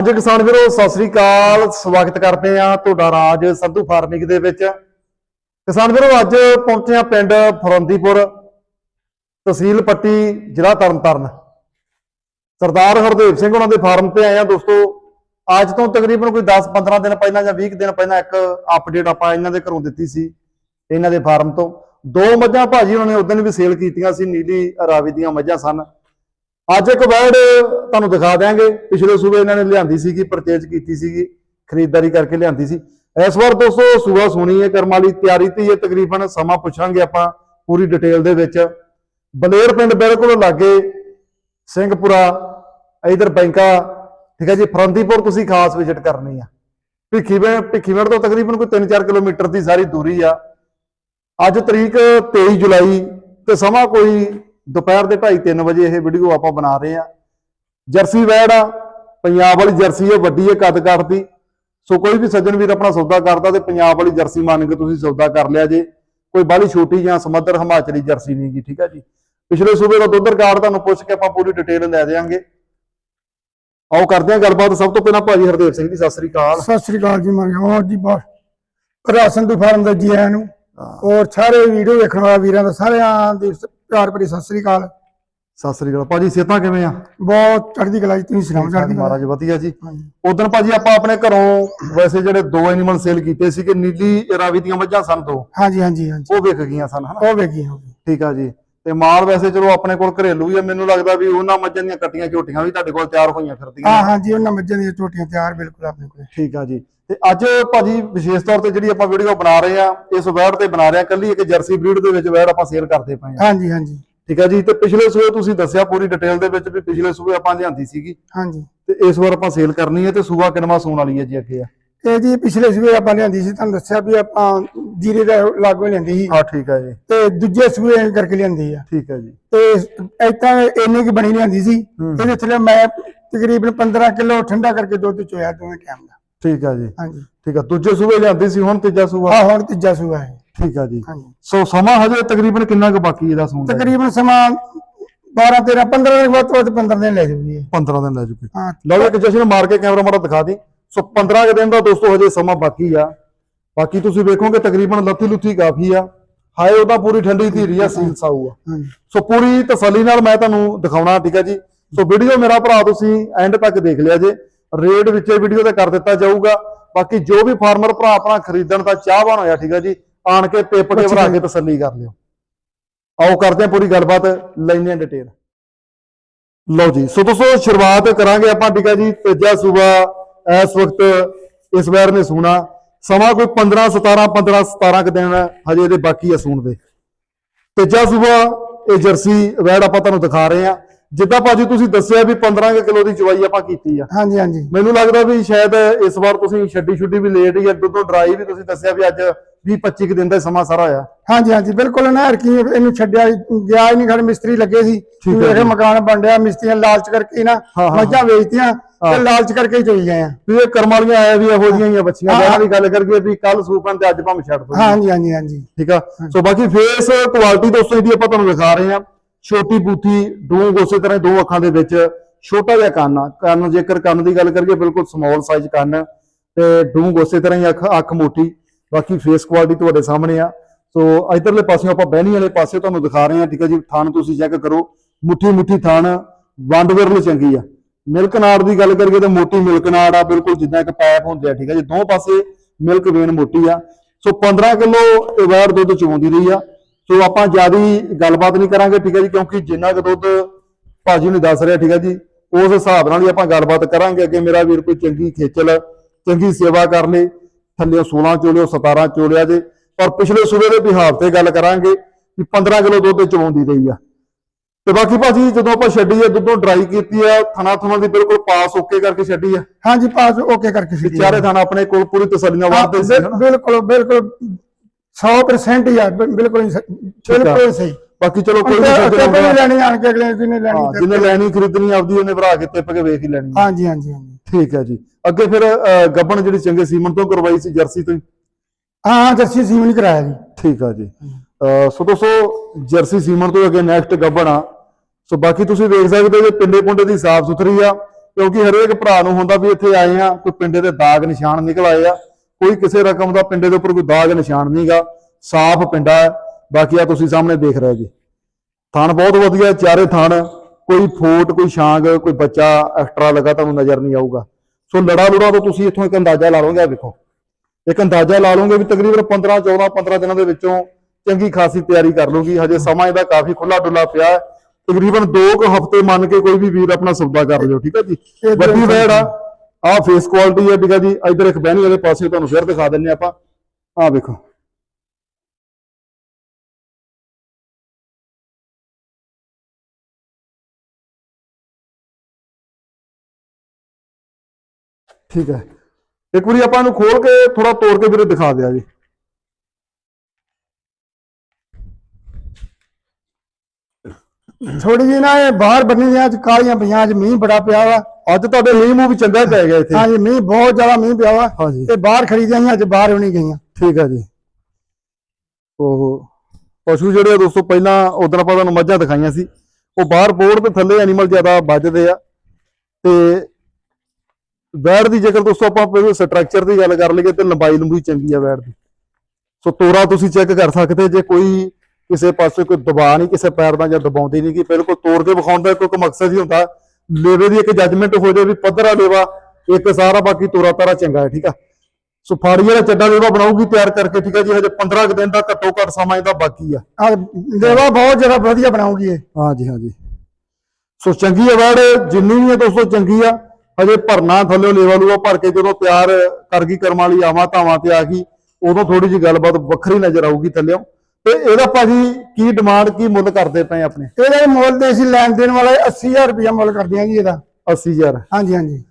ਅੱਜ ਕਿਸਾਨ ਵੀਰੋ, ਸਤਿ ਸ੍ਰੀ ਅਕਾਲ। ਸਵਾਗਤ ਕਰਦੇ ਆ ਤੁਹਾਡਾ ਰਾਜ ਸੰਧੂ ਫਾਰਮਿੰਗ ਦੇ ਵਿੱਚ। ਕਿਸਾਨ ਵੀਰੋ, ਅੱਜ ਪਹੁੰਚੇ ਆ ਪਿੰਡ ਫਰੰਦੀਪੁਰ, ਤਹਿਸੀਲ ਪੱਟੀ, ਜ਼ਿਲ੍ਹਾ ਤਰਨਤਾਰਨ। ਸਰਦਾਰ ਹਰਦੇਵ ਸਿੰਘ ਉਹਨਾਂ ਦੇ ਫਾਰਮ ਤੇ ਆਏ ਆ ਦੋਸਤੋ। ਅੱਜ ਤੋਂ ਤਕਰੀਬਨ ਕੋਈ 10-15 ਦਿਨ ਪਹਿਲਾਂ ਜਾਂ 20 ਦਿਨ ਪਹਿਲਾਂ ਇੱਕ ਅਪਡੇਟ ਆਪਾਂ ਇਹਨਾਂ ਦੇ ਘਰੋਂ ਦਿੱਤੀ ਸੀ, ਇਹਨਾਂ ਦੇ ਫਾਰਮ ਤੋਂ। ਦੋ ਮੱਝਾਂ ਭਾਜੀ ਉਹਨਾਂ ਨੇ ਉਦੋਂ ਵੀ ਸੇਲ ਕੀਤੀਆਂ ਸੀ, ਨੀਲੀ ਰਾਵੀ ਦੀਆਂ ਮੱਝਾਂ ਸਨ। ਅੱਜ ਇੱਕ ਵਰਡ ਤੁਹਾਨੂੰ ਦਿਖਾ ਦਿਆਂਗੇ। ਪਿਛਲੇ ਸੂਬੇ ਇਹਨਾਂ ਨੇ ਲਿਆਂਦੀ ਸੀਗੀ ਪਰਚੇਜ ਕੀਤੀ ਸੀਗੀ, ਖਰੀਦਦਾਰੀ ਕਰਕੇ ਲਿਆਂਦੀ ਸੀ। ਇਸ ਵਾਰ ਦੋਸਤੋ ਸੂਬਾ ਸੁਣੀ ਹੈ ਕਰਮ ਵਾਲੀ ਤਿਆਰੀ ਤੇ ਹੀ ਤਕਰੀਬਨ ਸਮਾਂ ਪੁੱਛਾਂਗੇ ਆਪਾਂ ਪੂਰੀ ਡਿਟੇਲ ਦੇ ਵਿੱਚ। ਬਲੇਰ ਪਿੰਡ ਬਿਲਕੁਲ ਲਾਗੇ, ਸਿੰਘਪੁਰਾ, ਇਧਰ ਬੈਂਕਾ, ਠੀਕ ਹੈ ਜੀ, ਫਰੰਦੀਪੁਰ ਤੁਸੀਂ ਖਾਸ ਵਿਜ਼ਿਟ ਕਰਨੀ ਆ। ਭਿੱਖੀਵਿੰਡ ਭਿੱਖੀਵਿੰਡ ਤੋਂ ਤਕਰੀਬਨ ਕੋਈ 3-4 ਕਿਲੋਮੀਟਰ ਦੀ ਸਾਰੀ ਦੂਰੀ ਆ। ਅੱਜ ਤਰੀਕ 23 ਜੁਲਾਈ ਤੇ ਸਮਾਂ ਕੋਈ ਦੁਪਹਿਰ ਦੇ 2:30 ਵਜੇ ਇਹ ਵੀਡੀਓ ਆਪਾਂ ਬਣਾ ਰਹੇ ਆ ਜਰਸੀ ਵੈੜ ਆ ਪੰਜਾਬ ਵਾਲੀ ਜਰਸੀ ਹੈ ਵੱਡੀ ਹੈ ਕੱਦ ਕੱਦ ਦੀ ਸੋ ਕੋਈ ਵੀ ਸੱਜਣ ਵੀਰ ਆਪਣਾ ਸੌਦਾ ਕਰਦਾ ਤੇ ਪੰਜਾਬ ਵਾਲੀ ਜਰਸੀ ਮੰਨ ਕੇ ਤੁਸੀਂ ਸੌਦਾ ਕਰ ਲਿਆ ਜੇ। ਕੋਈ ਬਾਲੀ ਛੋਟੀ ਜਾਂ ਸਮੁੰਦਰ ਹਿਮਾਚਲੀ ਜਰਸੀ ਨਹੀਂ ਗੀ ਠੀਕ ਹੈ ਜੀ। ਪਿਛਲੇ ਸੂਬੇ ਦਾ ਦੁੱਧ ਰਿਕਾਰਡ ਤੁਹਾਨੂੰ ਪੁੱਛ ਕੇ ਆਪਾਂ ਪੂਰੀ ਡਿਟੇਲ ਲੈ ਦੇਵਾਂਗੇ ਆਓ ਕਰਦੇ ਹਾਂ ਗੱਲਬਾਤ। ਸਭ ਤੋਂ ਪਹਿਲਾਂ ਭਾਜੀ ਹਰਦੇਵ ਸਿੰਘ ਜੀ ਸਤਿ ਸ੍ਰੀ ਅਕਾਲ। ਸਤਿ ਸ੍ਰੀ ਅਕਾਲ ਜੀ ਮਾਰੀ ਹੋਰ ਜੀ ਬਹੁਤ ਰਾਸ਼ਨ ਦੀ ਫਾਰਮ ਦਾ ਜੀ ਆਇਆਂ ਨੂੰ ਔਰ ਸਾਰੇ ਵੀਡੀਓ ਵੇਖਣ ਵਾਲੇ ਵੀਰਾਂ ਦਾ ਸਾਰਿਆਂ ਦੀ ਪਿਆਰ ਭਰੀ ਸਤਿ ਸ੍ਰੀ ਅਕਾਲ। ਸਤਿ ਸ੍ਰੀ ਅਕਾਲ। ਭਾਜੀ ਸਿਹਤਾਂ ਕਿਵੇਂ ਆ? ਬਹੁਤ ਚੜ੍ਹਦੀ ਕਲਾ ਜੀ ਤੁਸੀਂ ਸੁਣਾਓ ਚੜ੍ਹਦੀ ਕਲਾ? ਮਹਾਰਾਜ ਵਧੀਆ ਜੀ। ਉਦੋਂ ਭਾਜੀ ਆਪਾਂ ਆਪਣੇ ਘਰੋਂ ਵੈਸੇ ਜਿਹੜੇ ਦੋ ਐਨੀਮਲ ਸੇਲ ਕੀਤੇ ਸੀਗੇ ਨੀਲੀ ਰਾਵੀ ਦੀਆਂ ਮੱਝਾਂ ਸਨ ਦੋ। ਹਾਂਜੀ ਹਾਂਜੀ ਹਾਂਜੀ। ਉਹ ਵਿਕ ਗਈਆਂ ਸਨ ਹਨਾ? ਉਹ ਵੇਖੀ ਹੋ ਗਈ ਠੀਕ ਆ ਜੀ। ਤੇ ਮਾਲ ਵੈਸੇ ਚਲੋ ਆਪਣੇ ਕੋਲ ਘਰੇਲੂ ਹੀ ਆ। ਮੈਨੂੰ ਲੱਗਦਾ ਵੀ ਉਹਨਾਂ ਮੱਝਾਂ ਦੀਆਂ ਕੱਟੀਆਂ ਝੋਟੀਆਂ ਵੀ ਤੁਹਾਡੇ ਕੋਲ ਤਿਆਰ ਹੋਈਆਂ ਫਿਰਦੀਆਂ। ਹਾਂ ਹਾਂਜੀ ਉਹਨਾਂ ਮੱਝਾਂ ਦੀਆਂ ਟੋਟੀਆਂ ਤਿਆਰ ਬਿਲਕੁਲ ਆਪਣੇ ਕੋਲ। ਠੀਕ ਆ ਜੀ। ਤੇ ਅੱਜ ਭਾਜੀ ਵਿਸ਼ੇਸ਼ ਤੌਰ ਤੇ ਜਿਹੜੀ ਆਪਾਂ ਵੀਡੀਓ ਬਣਾ ਰਹੇ ਆ ਇਸ ਵੈੜ ਤੇ ਬਣਾ ਰਹੇ ਆ ਕੱਲੀ ਇੱਕ ਜਰਸੀ ਬਰੀਡ ਦੇ ਵਿੱਚ ਵੈੜ ਆਪਾਂ ਸੇਲ ਕਰਦੇ ਪਏ ਆ ਹਾਂਜੀ ਹਾਂਜੀ। ਠੀਕ ਆ ਜੀ? ਤੇ ਪਿਛਲੇ ਸੂਏ ਤੁਸੀਂ ਦੱਸਿਆ ਪੂਰੀ ਡਿਟੇਲ ਦੇ ਵਿੱਚ ਵੀ ਪਿਛਲੇ ਸੂਏ ਆਪਾਂ ਲਿਆਂਦੀ ਸੀਗੀ। ਹਾਂਜੀ। ਤੇ ਇਸ ਵਾਰ ਆਪਾਂ ਸੇਲ ਕਰਨੀ ਹੈ ਤੇ ਸੂਆ ਕਿਨਵਾ ਸੂਣ ਵਾਲੀ ਹੈ ਜੀ ਅੱਗੇ ਆ? ਇਹ ਜੀ ਪਿਛਲੇ ਸੂਏ ਆਪਾਂ ਲਿਆਂਦੀ ਸੀ ਤੁਹਾਨੂੰ ਦੱਸਿਆ ਵੀ ਆਪਾਂ ਜੀਰੇ ਦਾ ਲਾਗੋ ਲਿਆਂਦੀ ਸੀ। ਹਾਂ ਠੀਕ ਆ ਜੀ। ਤੇ ਦੂਜੇ ਸੂਏ ਕਰਕੇ ਲਿਆਂਦੀ ਆ। ਠੀਕ ਆ ਜੀ। ਤੇ ਇਤਾਂ ਇੰਨੀ ਕੀ ਬਣੀ ਲਿਆਂਦੀ ਸੀ। ਇਹਦੇ ਥੱਲੇ ਮੈਂ ਤਕਰੀਬਨ 15 ਕਿਲੋ ਠੰਡਾ ਕਰਕੇ ਦੁੱਧ ਚੋਇਆ ਦੋਵੇਂ ਟਾਈਮ ਦਾ। ਠੀਕ ਆ ਜੀ। ਹਾਂਜੀ। ਠੀਕ ਆ ਦੂਜੇ ਸੂਬੇ ਲਿਆਂਦੀ ਸੀ ਹੁਣ ਤੀਜਾ ਸੂਬਾ? ਆ ਹੁਣ ਤੀਜਾ ਸੂਆ ਹੈ। ਠੀਕ ਆ ਜੀ। ਹਾਂਜੀ। ਸੋ ਸਮਾਂ ਹਜੇ ਤਕਰੀਬਨ ਕਿੰਨਾ ਕੁ ਬਾਕੀ ਇਹਦਾ ਸੂਣ ਦਾ ਤਕਰੀਬਨ ਸਮਾਂ 12 13 15 ਦਿਨ ਬਾਅਦ ਤੋਂ ਵੱਧ 15 ਦਿਨ ਲੈ ਜੂਗੀ ਇਹ। 15 ਦਿਨ ਲੈ ਹਾਂ। ਲਓ ਇੱਕ ਜਸ਼ਨ ਮਾਰ ਕੇ ਕੈਮਰਾ ਮਾਰਾ ਦਿਖਾ ਦੀ। ਸੋ 15 ਕੁ ਦਿਨ ਦਾ ਦੋਸਤੋ ਹਜੇ ਸਮਾਂ ਬਾਕੀ ਆ। ਬਾਕੀ ਤੁਸੀਂ ਵੇਖੋਗੇ ਤਕਰੀਬਨ ਲੱਥੀ ਲੁੱਥੀ ਕਾਫੀ ਆ। ਹਾਏ ਉਹਦਾ ਪੂਰੀ ਠੰਡੀ ਧੀਰੀ ਆ ਸੀਲ ਸਾਊ ਆ। ਸੋ ਪੂਰੀ ਤਸੱਲੀ ਨਾਲ ਮੈਂ ਤੁਹਾਨੂੰ ਦਿਖਾਉਣਾ ਠੀਕ ਹੈ ਜੀ। ਸੋ ਵੀਡੀਓ ਮੇਰਾ ਭਰਾ ਤੁਸੀਂ ਐਂਡ ਤੱਕ ਦੇਖ ਲਿਆ ਜੇ। ਰੇਟ ਵਿੱਚੇ ਵੀਡੀਓ ਤੇ ਕਰ ਦਿੱਤਾ ਜਾਊਗਾ। ਬਾਕੀ ਜੋ ਵੀ ਫਾਰਮਰ ਭਰਾ ਆਪਣਾ ਖਰੀਦਣ ਦਾ ਚਾਹਵਾਨ ਹੋਇਆ ਠੀਕ ਹੈ ਜੀ ਆਣ ਕੇ ਪੇਪ ਕੇ ਭਰਾ ਕੇ ਤਸੱਲੀ ਕਰ ਲਿਓ। ਆਓ ਕਰਦੇ ਹਾਂ ਪੂਰੀ ਗੱਲਬਾਤ ਲੈਂਦੇ ਹਾਂ ਡਿਟੇਲ ਲਓ ਜੀ ਸੋ ਦੋਸਤੋ ਸ਼ੁਰੂਆਤ ਕਰਾਂਗੇ ਆਪਾਂ ਠੀਕ ਹੈ ਜੀ ਤੀਜਾ ਸੂਬਾ ਇਸ ਵਕਤ ਇਸ ਵਾਰ ਨੇ ਸੂਣਾ। ਸਮਾਂ ਕੋਈ 15 17 15 17 ਕੁ ਦਿਨ ਹਜੇ ਇਹਦੇ ਬਾਕੀ ਆ ਸੂਣ ਦੇ। ਤੀਜਾ ਸੂਬਾ ਇਹ ਜਰਸੀ ਵੈੜ ਆਪਾਂ ਤੁਹਾਨੂੰ ਦਿਖਾ ਰਹੇ ਆ ਜਿੱਦਾਂ ਭਾਜੀ ਤੁਸੀਂ ਦੱਸਿਆ ਵੀ 15 ਕੁ ਕਿਲੋ ਦੀ ਚਵਾਈ ਆਪਾਂ ਕੀਤੀ ਆ। ਹਾਂਜੀ ਹਾਂਜੀ। ਮੈਨੂੰ ਲੱਗਦਾ ਵੀ ਸ਼ਾਇਦ ਇਸ ਵਾਰ ਤੁਸੀਂ ਛੱਡੀ ਛੁੱਡੀ ਵੀ ਲੇਟ ਹੀ ਆ ਦੁੱਧੋਂ ਡਰਾਈ ਵੀ ਤੁਸੀਂ ਦੱਸਿਆ ਵੀ ਅੱਜ 20 25 ਕੁ ਦਿਨ ਦਾ ਸਮਾਂ ਸਾਰਾ ਹੋਇਆ। ਹਾਂਜੀ ਹਾਂਜੀ ਬਿਲਕੁਲ ਨਾ ਕੀ ਇਹਨੂੰ ਛੱਡਿਆ ਗਿਆ ਹੀ ਨਹੀਂ ਖੜ ਮਿਸਤਰੀ ਲੱਗੇ ਸੀ। ਇਹ। ਮਕਾਨ ਬਣ ਰਿਹਾ ਮਿਸਤਰੀਆਂ ਲਾਲਚ ਕਰਕੇ ਨਾ ਮੱਝਾਂ ਵੇਚਤੀਆਂ। ਤੇ ਲਾਲਚ ਕਰਕੇ ਹੀ ਚੋਈ ਗਏ ਆ। ਵੀ ਇਹ ਕਰਮ ਵਾਲੀਆਂ ਆਇਆ ਵੀ ਇਹੋ ਜਿਹੀਆਂ ਹੀ ਆ ਬੱਚੀਆਂ। ਜਿਹਨਾਂ ਦੀ ਗੱਲ ਕਰੀਏ ਵੀ ਕੱਲ ਸੂਪਨ ਤੇ ਅੱਜ ਭਾਵੇਂ ਛੱਡ ਦੋ। ਹਾਂਜੀ ਹਾਂਜੀ ਹਾਂਜੀ। ਠੀਕ ਆ? ਸੋ ਬਾਕੀ ਫੇਸ ਕੁਆਲਿਟੀ ਦੋਸਤੋ ਇਹਦੀ ਆਪਾਂ ਤੁਹਾਨੂੰ ਦਿਖਾ ਰਹੇ ਆ ਛੋਟੀ ਬੂਥੀ ਡੂੰਗ ਉਸੇ ਤਰ੍ਹਾਂ ਹੀ ਦੋ ਅੱਖਾਂ ਦੇ ਵਿੱਚ ਛੋਟਾ ਜਿਹਾ ਕੰਨ ਆ। ਕੰਨ ਜੇਕਰ ਕੰਨ ਦੀ ਗੱਲ ਕਰੀਏ, ਬਿਲਕੁਲ ਸਮਾਲ ਸਾਈਜ਼ ਕੰਨ ਤੇ ਡੂੰਗ ਉਸੇ ਤਰ੍ਹਾਂ ਹੀ ਅੱਖ ਅੱਖ ਮੋਟੀ। ਬਾਕੀ ਫੇਸ ਕੁਆਲਿਟੀ ਤੁਹਾਡੇ ਸਾਹਮਣੇ ਆ। ਸੋ ਇਧਰਲੇ ਪਾਸਿਓਂ ਆਪਾਂ ਬਹਿਣੀ ਵਾਲੇ ਪਾਸੇ ਤੁਹਾਨੂੰ ਦਿਖਾ ਰਹੇ ਆ ਠੀਕ ਆ ਜੀ ਥਣ ਤੁਸੀਂ ਚੈੱਕ ਕਰੋ। ਮੁੱਠੀ ਮੁੱਠੀ ਥਣ ਵੰਡ ਵਿਰਲ ਚੰਗੀ ਆ। ਮਿਲਕ ਨਾੜ ਦੀ ਗੱਲ ਕਰੀਏ ਤਾਂ ਮੋਟੀ ਮਿਲਕ ਨਾੜ ਆ, ਬਿਲਕੁਲ ਜਿੱਦਾਂ ਇੱਕ ਪਾਈਪ ਹੁੰਦੇ ਆ। ਠੀਕ ਆ ਜੀ, ਦੋ ਪਾਸੇ ਮਿਲਕ ਵੇਨ ਮੋਟੀ ਆ। ਸੋ 15 ਕਿਲੋ ਇਹ ਵੈੜ ਦੁੱਧ ਚੋਂਦੀ ਰਹੀ ਆ। ਸੋ ਆਪਾਂ ਜਿਆਦੀ ਗੱਲਬਾਤ ਨਹੀਂ ਕਰਾਂਗੇ ਠੀਕ ਹੈ ਜੀ ਕਿਉਂਕਿ ਜਿੰਨਾ ਕੁ ਦੁੱਧ ਭਾਜੀ ਨੇ ਦੱਸ ਰਿਹਾ ਠੀਕ ਹੈ ਜੀ ਉਸ ਹਿਸਾਬ ਨਾਲ ਹੀ ਆਪਾਂ ਗੱਲਬਾਤ ਕਰਾਂਗੇ। ਅੱਗੇ ਮੇਰਾ ਵੀਰ ਕੋਈ ਚੰਗੀ ਖੇਚਲ ਚੰਗੀ ਸੇਵਾ ਕਰ ਲੇ ਥੱਲੇ 16 ਚੋਲਿਓ 17 ਚੋਲਿਆ ਜੇ ਪਰ ਪਿਛਲੇ ਸੂਬੇ ਦੇ ਬਿਹਾਰ ਤੇ ਗੱਲ ਕਰਾਂਗੇ ਕਿ 15 ਕਿਲੋ ਦੁੱਧ ਚਵਾਉਂਦੀ ਰਹੀ ਆ। ਤੇ ਬਾਕੀ ਭਾਜੀ ਜਦੋਂ ਆਪਾਂ ਛੱਡੀ ਆ ਦੁੱਧੋਂ ਡਰਾਈ ਕੀਤੀ ਆ ਥਣਾ ਥਣਾ ਦੀ ਬਿਲਕੁਲ ਪਾਸ ਓਕੇ ਕਰਕੇ ਛੱਡੀ ਆ? ਹਾਂਜੀ ਪਾਸ ਓਕੇ ਕਰਕੇ ਸੀ ਚਾਰੇ ਥਾਣਾ ਆਪਣੇ ਕੋਲ ਪੂਰੀ ਤਸੱਲੀ ਨਾਲ ਵਾਰਦੇ ਸੀ ਬਿਲਕੁਲ ਬਿਲਕੁਲ 100% ਹੀ ਆ ਬਿ- ਬਿਲਕੁਲ ਹੀ ਸ- ਬਿਲਕੁਲ ਸਹੀ। ਬਾਕੀ ਚਲੋ ਕੋਈ ਨਹੀਂ ਹੋਊਗਾ। ਲੈਣੀ ਆਣ ਕੇ ਅਗਲੇ ਦਿਨ ਹੀ ਲੈਣੀ ਹਾਂ, ਜਿਹਨੇ ਲੈਣੀ ਖਰੀਦਣੀ ਆਪਦੀ ਉਹਨੇ ਭਰਾ ਕੇ ਟਿੱਪ ਕੇ ਵੇਖ ਹੀ ਲੈਣੀ ਆ। ਹਾਂਜੀ ਹਾਂਜੀ ਹਾਂਜੀ। ਠੀਕ ਹੈ ਜੀ। ਅੱਗੇ ਫਿਰ ਗੱਬਣ ਜਿਹੜੀ ਚੰਗੇ ਸੀਮਨ ਤੋਂ ਕਰਵਾਈ ਸੀ ਜਰਸੀ ਤੋਂ ਹੀ? ਹਾਂ ਹਾਂ ਸੀਮ ਨਹੀਂ ਕਰਾਇਆ ਜੀ। ਠੀਕ ਆ ਜੀ। ਅਹ, ਸੋ ਦੋਸਤੋ ਜਰਸੀ ਸੀਮਨ ਤੋਂ ਅੱਗੇ ਨੈਕਸਟ ਗੱਬਣ ਆ। ਸੋ ਬਾਕੀ ਤੁਸੀਂ ਵੇਖ ਸਕਦੇ ਜੇ ਪਿੰਡੇ ਪੁੰਡੇ ਦੀ ਸਾਫ਼ ਸੁਥਰੀ ਆ ਕਿਉਂਕਿ ਹਰੇਕ ਭਰਾ ਨੂੰ ਹੁੰਦਾ ਵੀ ਇੱਥੇ ਆਏ ਆ ਕੋਈ ਪਿੰਡੇ ਦੇ ਦਾਗ ਨਿਸ਼ਾਨ ਨਿਕਲ ਆਏ ਆ। ਕੋਈ ਕਿਸੇ ਰਕਮ ਦਾ ਪਿੰਡੇ ਦੇ ਉੱਪਰ ਕੋਈ ਦਾਗ ਨਿਸ਼ਾਨ ਨਹੀਂਗਾ ਸਾਫ਼ ਪਿੰਡਾ ਹੈ। ਬਾਕੀ ਆ ਤੁਸੀਂ ਸਾਹਮਣੇ ਦੇਖ ਰਹੇ ਜੀ। ਥਣ ਬਹੁਤ ਵਧੀਆ ਚਾਰੇ ਥਣ ਕੋਈ ਫੋਟ ਕੋਈ ਛਾਂਗ ਕੋਈ ਬੱਚਾ ਐਕਸਟਰਾ ਲੱਗਾ ਤੁਹਾਨੂੰ ਨਜ਼ਰ ਨਹੀਂ ਆਊਗਾ। ਸੋ ਲੜਾ ਲੁੜਾ ਤੋਂ ਤੁਸੀਂ ਇੱਥੋਂ ਇੱਕ ਅੰਦਾਜ਼ਾ ਲਾ ਲਓਗੇ ਆ ਵੇਖੋ ਇੱਕ ਅੰਦਾਜ਼ਾ ਲਾ ਲਓਗੇ ਵੀ ਤਕਰੀਬਨ 15 14 15 ਦਿਨਾਂ ਦੇ ਵਿੱਚੋਂ ਚੰਗੀ ਖਾਸੀ ਤਿਆਰੀ ਕਰ ਲੂਗੀ ਹਜੇ ਸਮਾਂ ਇਹਦਾ ਕਾਫੀ ਖੁੱਲਾ ਡੁੱਲਾ ਪਿਆ ਹੈ। ਤਕਰੀਬਨ 2 ਕੁ ਹਫ਼ਤੇ ਮੰਨ ਕੇ ਕੋਈ ਵੀ ਵੀਰ ਆਪਣਾ ਸੌਦਾ ਕਰ ਲਿਓ ਠੀਕ ਹੈ ਜੀ? ਵੱਡੀ ਵੈੜ ਆ। ਆ ਫੇਸ ਕੁਆਲਿਟੀ ਹੈ, ਠੀਕ ਹੈ ਜੀ। ਇਧਰ ਇੱਕ ਬਹਿਣੀ ਵਾਲੇ ਪਾਸੇ ਤੁਹਾਨੂੰ ਫਿਰ ਦਿਖਾ ਦਿੰਨੇ ਆਪਾਂ। ਆ ਵੇਖੋ। ਠੀਕ ਹੈ। ਇੱਕ ਵਾਰੀ ਆਪਾਂ ਇਹਨੂੰ ਖੋਲ ਕੇ ਥੋੜਾ ਤੋੜ ਕੇ ਵੀਰੇ ਦਿਖਾ ਦਿਆ ਜੀ। ਥੋੜੀ ਜਿਹੀ ਨਾ ਇਹ ਬਾਹਰ ਬੰਨੀ ਦੀਆਂ ਅੱਜ ਕਾਲੀਆਂ ਪਈਆਂ ਅੱਜ ਮੀਂਹ ਬੜਾ ਪਿਆ ਵਾ। ਅੱਜ ਤੁਹਾਡੇ ਮੀਂਹ ਮੂੰਹ ਵੀ ਚੰਗਾ ਪੈ ਗਿਆ ਇੱਥੇ। ਹਾਂਜੀ ਮੀਂਹ ਬਹੁਤ ਜ਼ਿਆਦਾ ਮੀਂਹ ਪਿਆ ਵਾ। ਤੇ ਬਾਹਰ ਖਰੀਦੀਆਂ ਅੱਜ ਬਾਹਰ ਨਹੀਂ ਗਈਆਂ। ਠੀਕ ਹੈ ਜੀ। ਉਹ ਪਸ਼ੂ ਜਿਹੜੇ ਆ ਦੋਸਤੋ ਪਹਿਲਾਂ ਉਦੋਂ ਆਪਾਂ ਤੁਹਾਨੂੰ ਮੱਝਾਂ ਦਿਖਾਈਆਂ ਸੀ। ਉਹ ਬਾਹਰ ਬੋਰਡ ਤੇ ਥੱਲੇ ਐਨੀਮਲ ਜ਼ਿਆਦਾ ਵੱਜਦੇ ਆ। ਤੇ ਵੈੜ ਦੀ ਜੇਕਰ ਦੋਸਤੋ ਆਪਾਂ ਪਹਿਲਾਂ ਸਟਰਕਚਰ ਦੀ ਗੱਲ ਕਰ ਲਈਏ ਤੇ ਲੰਬਾਈ ਲੰਬੀ ਚੰਗੀ ਆ ਵੈੜ ਦੀ। ਸੋ ਤੋਰਾ ਤੁਸੀਂ ਚੈੱਕ ਕਰ ਸਕਦੇ ਜੇ ਕੋਈ ਕਿਸੇ ਪਾਸੇ ਕੋਈ ਦਬਾਅ ਨਹੀਂ ਕਿਸੇ ਪੈਰ ਦਾ ਜਾਂ ਦਬਾਉਂਦੀ ਨਹੀਂ ਕਿ ਬਿਲਕੁਲ ਤੋੜ ਕੇ ਵਿਖਾਉਣ ਦਾ ਕੋਈ ਮਕਸਦ ਹੀ ਹੁੰਦਾ। ਲੇਵੇ ਦੀ ਇੱਕ ਜੱਜਮੈਂਟ ਹੋ ਜਾਏ ਵੀ ਪੱਧਰਾ ਲੇਵਾ ਇੱਕ ਸਾਰਾ ਬਾਕੀ ਤੋਰਾ ਤਾਰਾ ਚੰਗਾ ਹੈ ਠੀਕ ਆ? ਸੋ ਫਾੜੀ ਵਾਲਾ ਚੱਡਾ ਲੇਵਾ ਬਣਾਉਗੀ ਤਿਆਰ ਕਰਕੇ ਠੀਕ ਆ ਜੀ ਹਜੇ 15 ਕੁ ਦਿਨ ਦਾ ਘੱਟੋ ਘੱਟ ਸਮਾਂ ਇਹਦਾ ਬਾਕੀ ਆ। ਆ ਦੇਵਾ ਬਹੁਤ ਜ਼ਿਆਦਾ ਵਧੀਆ ਬਣਾਉਂਗੀ ਇਹ। ਹਾਂਜੀ ਹਾਂਜੀ ਸੋ ਚੰਗੀ ਵੈੜ ਜਿੰਨੀ ਵੀ ਹੈ ਦੋਸਤੋ ਚੰਗੀ ਆ। ਹਜੇ ਭਰਨਾ ਥੱਲੇ ਲੇਵਾ ਲੂਆ ਭਰ ਕੇ ਜਦੋਂ ਤਿਆਰ ਕਰ ਗਈ ਕਰਮ ਵਾਲੀ ਆਵਾਂ ਧਾਵਾਂ ਤੇ ਆ ਗਈ ਉਦੋਂ ਥੋੜੀ ਜਿਹੀ ਗੱਲਬਾਤ ਵੱਖਰੀ ਨਜ਼ਰ ਆਊਗੀ ਥੱਲਿਓਂ। ਤੇ ਇਹਦਾ ਭਾਜੀ ਕੀ ਡਿਮਾਂਡ ਕੀ ਮੁੱਲ ਕਰਦੇ ਪਏ ਆਪਣੇ? ਇਹਦਾ ਮੁੱਲ ਤੇ ਅਸੀਂ ਲੈਣ ਦੇਣ ਵਾਲਾ 80000 ਰੁਪਇਆ ਮੁੱਲ ਕਰਦੇ ਹਾਂ ਜੀ ਇਹਦਾ 80000 ਹਾਂਜੀ ਹਾਂਜੀ।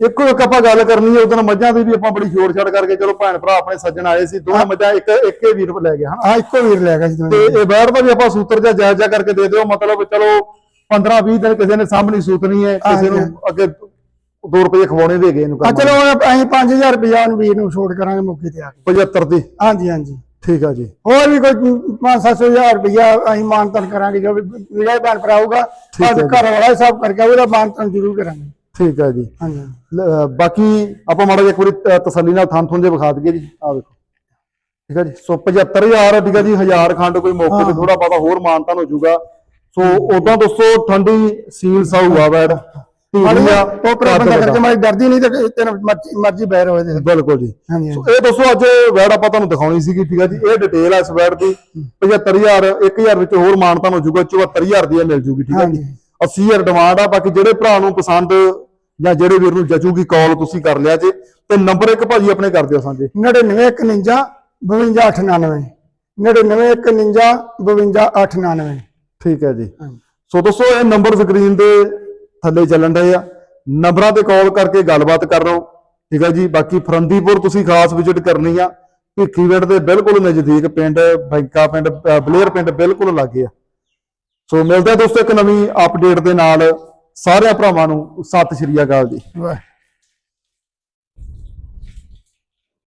ਇੱਕੋ ਇੱਕ ਆਪਾਂ ਗੱਲ ਕਰਨੀ ਹੈ ਉਦੋਂ ਮੱਝਾਂ ਦੀ ਵੀ ਆਪਾਂ ਬੜੀ ਛੋੜ ਛਾੜ ਕਰਕੇ ਚਲੋ ਭੈਣ ਭਰਾ ਆਪਣੇ ਸੱਜਣ ਆਏ ਸੀ ਦੋਵੇਂ ਮੱਝਾਂ ਇੱਕ ਇੱਕੇ ਵੀਰ ਲੈ ਗਏ ਹਨਾ? ਆ ਇੱਕੋ ਵੀਰ ਲੈ ਗਿਆ ਜੀ ਤੇ। ਇਹ ਦਾ ਵੀ ਆਪਾਂ ਸੂਤਰ ਜਾਂ ਜਾਇਜ਼ਾ ਕਰਕੇ ਦੇ ਦਿਓ ਮਤਲਬ ਚਲੋ 15 20 ਦਿਨ ਕਿਸੇ ਨੇ ਸਾਹਮਣੀ ਸੂਤਣੀ ਹੈ ਕਿਸੇ ਨੂੰ ਅੱਗੇ 2 ਰੁਪਏ ਖਵਾਉਣੇ ਦੇ ਗਏ ਇਹਨੂੰ ਚਲੋ ਅਸੀਂ 5000 ਰੁਪਇਆ ਉਹਨੂੰ ਵੀਰ ਨੂੰ ਛੋੜ ਕਰਾਂਗੇ ਮੌਕੇ ਤੇ ਆ ਕੇ। 75 ਦੀ। ਹਾਂਜੀ ਹਾਂਜੀ। ਠੀਕ ਆ ਜੀ। ਹੋਰ ਵੀ ਕੋਈ 5-7000 ਰੁਪਇਆ ਅਸੀਂ ਮਾਨਤਨ ਕਰਾਂਗੇ ਜੋ ਵੀ ਜਿਹੜਾ ਭੈਣ ਭਰਾ ਆਊਗਾ ਹੈ ਸਾਡੇ ਜੀ। ਘਰ ਵਾਲਾ ਹਿਸਾਬ ਕਰਕੇ ਉਹਦਾ ਮਾਨਤਨ ਜ਼ਰੂਰ ਕਰਾਂਗੇ। ਠੀਕ ਆ ਜੀ। ਹਾਂਜੀ। ਬਾਕੀ ਆਪਾਂ ਮਾੜਾ ਜਿਹਾ ਇੱਕ ਵਾਰੀ ਤਸੱਲੀ ਨਾਲ ਥਾਂ ਥੁੰਦੇ ਵਿਖਾ ਦਈਏ ਜੀ। ਆ ਵੇਖੋ। ਠੀਕ ਆ ਜੀ। ਸੋ 75000 ਠੀਕ ਆ ਜੀ 1000 ਖੰਡ ਕੋਈ ਮੌਕੇ ਤੇ ਥੋੜਾ ਬਹੁਤਾ ਹੋਰ ਮਾਨਤਾਨ ਹੋ ਜਾਊਗਾ। ਸੋ ਉਦਾਂ ਦੋਸਤੋ ਠੰਡੀ ਸੀਲ ਸਾਊ ਆ ਮਾੜੀ ਆ ਉਹ ਪਰ ਬੰਦਾ। ਕਰਕੇ ਮਾੜੀ ਡਰਦੀ ਨਹੀਂ ਤੇ ਤੈਨੂੰ ਮਰਜ਼ੀ ਮਰਜ਼ੀ ਬੈਰ ਹੋਏ ਤੇ। ਬਿਲਕੁਲ ਜੀ। ਹਾਂਜੀ ਸੋ ਇਹ ਦੋਸਤੋ ਅੱਜ ਵੈੜ ਆਪਾਂ ਤੁਹਾਨੂੰ ਦਿਖਾਉਣੀ ਸੀਗੀ ਠੀਕ ਆ ਜੀ। ਇਹ ਡਿਟੇਲ ਆ ਇਸ ਵੈੜ ਦੀ। 75000 1000 ਵਿੱਚ ਹੋਰ ਮਾਨਤਾਨ ਹੋ ਜਾਊਗਾ 74000 ਦੀ ਇਹ ਮਿਲ ਜੂਗੀ ਠੀਕ ਆ ਜੀ। ਹਾਂਜੀ। 80000 ਡਿਮਾਂਡ ਆ ਬਾਕੀ ਜਿਹੜੇ ਭਰਾ ਨੂੰ ਪਸੰਦ ਜਾਂ ਜਿਹੜੇ ਵੀਰ ਨੂੰ ਜਚੂਗੀ ਕਾਲ ਤੁਸੀਂ ਕਰ ਲਿਆ ਜੇ। ਤੇ ਨੰਬਰ ਇੱਕ ਭਾਜੀ ਆਪਣੇ ਕਰ ਦਿਓ ਸਾਂਝੇ। 9951 52899 9951 52899 ਠੀਕ ਹੈ ਜੀ। ਸੋ ਦੋਸਤੋ ਇਹ ਨੰਬਰ ਸਕਰੀਨ ਦੇ ਥੱਲੇ ਚੱਲਣ ਡਏ ਆ। ਨੰਬਰਾਂ ਤੇ ਕਾਲ ਕਰਕੇ ਗੱਲਬਾਤ ਕਰ ਲਓ ਠੀਕ ਹੈ ਜੀ? ਬਾਕੀ ਫਰੰਦੀਪੁਰ ਤੁਸੀਂ ਖਾਸ ਵਿਜ਼ਿਟ ਕਰਨੀ ਆ। ਭਿੱਖੀਵਿੰਡ ਦੇ ਬਿਲਕੁਲ ਨਜ਼ਦੀਕ ਪਿੰਡ, ਬੈਂਕਾ ਪਿੰਡ ਬਲੇਅਰ ਪਿੰਡ ਬਿਲਕੁਲ ਲਾਗੇ ਆ। ਸੋ ਮਿਲਦੇ ਆ ਦੋਸਤੋ ਇੱਕ ਨਵੀਂ ਅਪਡੇਟ ਦੇ ਨਾਲ। ਸਾਰਿਆਂ ਭਰਾਵਾਂ ਨੂੰ ਸਤਿ ਸ਼੍ਰੀ ਅਕਾਲ ਜੀ। ਵਾਹ